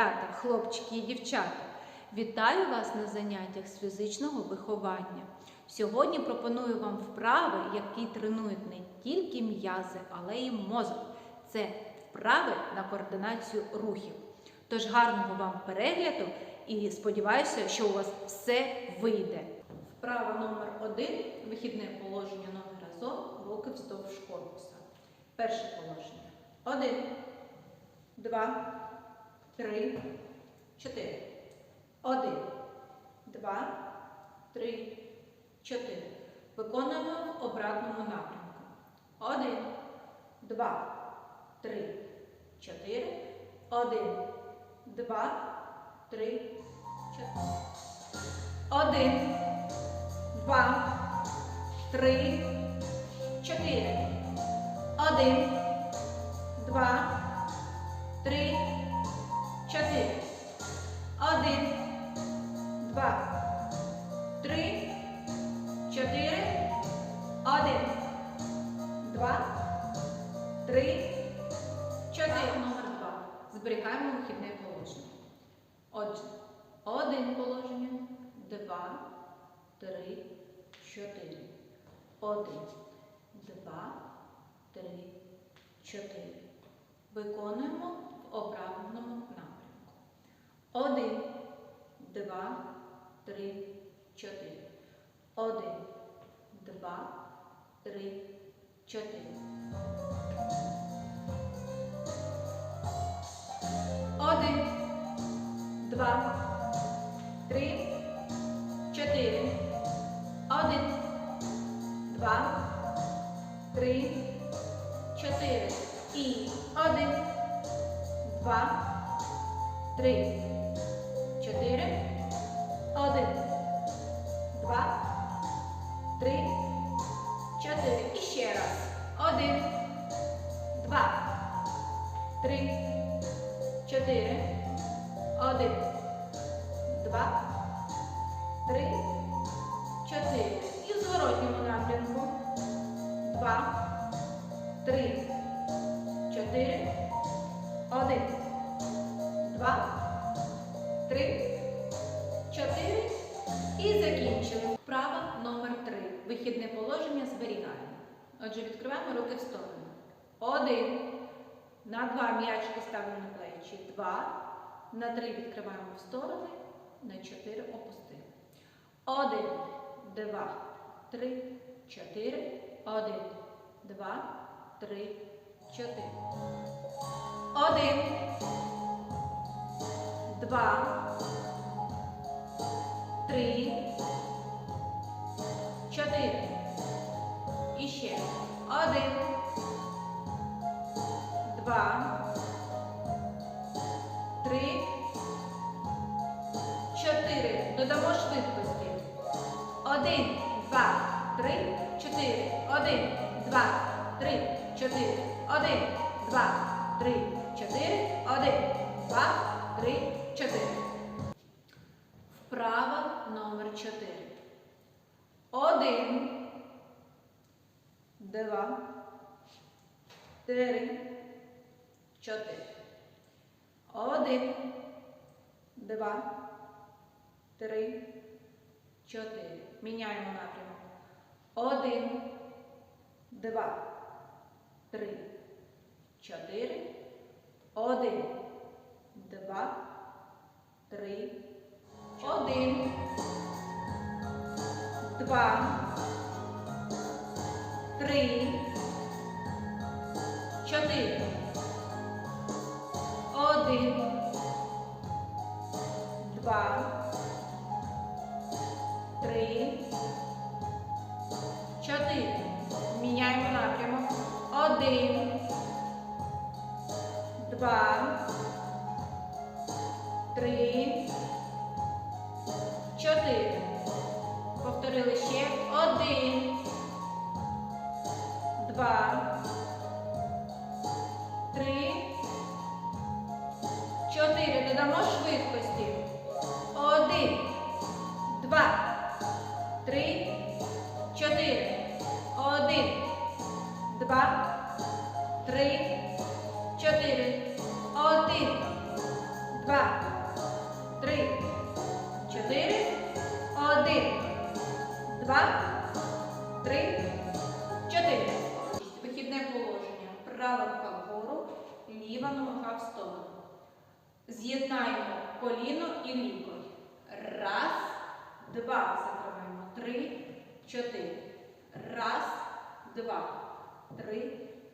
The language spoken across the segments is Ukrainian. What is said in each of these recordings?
малята, хлопчики і дівчата! Вітаю вас на заняттях з фізичного виховання. Сьогодні пропоную вам вправи, які тренують не тільки м'язи, але й мозок. Це вправи на координацію рухів. Тож гарного вам перегляду і сподіваюся, що у вас все вийде. Вправа номер один вихідне положення ноги разом, руки вздовж корпуса. Перше положення. Один, два, три, чотири. Один, два, три, чотири. Виконуємо в обратному напрямку. Один, два, три, чотири. Один, два, три, чотири. Один, два, три, чотири. Один, два, три, чотири. Один, два, три, чотири. Один, два, три, чотири. Номер два. Зберігаємо вихідне положення. Отже, один положення, два, три, чотири. Один, два, три, чотири. Виконуємо в обратному напрямку. Один, два, три, чотири. Один, два, три, чотири. Один, два, три, чотири. Один, два, три, чотири. І один, два, три, Один, два, три, чотири. І в зворотньому напрямку. Два, три, чотири. Один, два, три, чотири. І закінчили. Вправа номер три. Вихідне положення зберігаємо. Отже, відкриваємо руки в сторону. Один. На два м'ячки ставимо на плечі. Два. На три відкриваємо в сторони. На чотири опустили. Один, два, три, чотири. Один, два, три, чотири. Один, два, три, чотири. І ще. Один, два, три, чотири. Додамо швидкості. Один, два, три, чотири. Один, два, три, чотири. Один, два, три, чотири. Один, два, три, чотири. Вправа номер чотири. Один, два, три, чотири. Один, два, три, чотири. Міняємо напрямок. Один, два, три, чотири. Один, два, три, один, два, три, чотири. Два, три, чотири. Міняємо напрямок. Один, два, три, чотири. Повторили ще. Один, два, три, чотири. Додамо швидкості. Три, чотири. Один, два, три, чотири, один, два, три, чотири. Вихідне положення. Права рука вгору, ліва нога в сторону. З'єднаємо коліно і лікоть. Раз, два. Закриваємо. Три, чотири. Раз, два, три,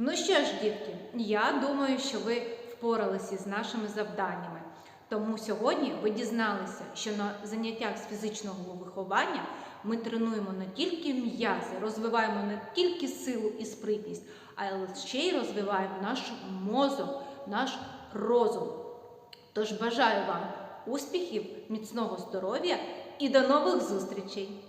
Ну що ж, дітки, я думаю, що ви впоралися з нашими завданнями. Тому сьогодні ви дізналися, що на заняттях з фізичного виховання ми тренуємо не тільки м'язи, розвиваємо не тільки силу і спритність, а ще й розвиваємо наш мозок, наш розум. Тож бажаю вам успіхів, міцного здоров'я і до нових зустрічей!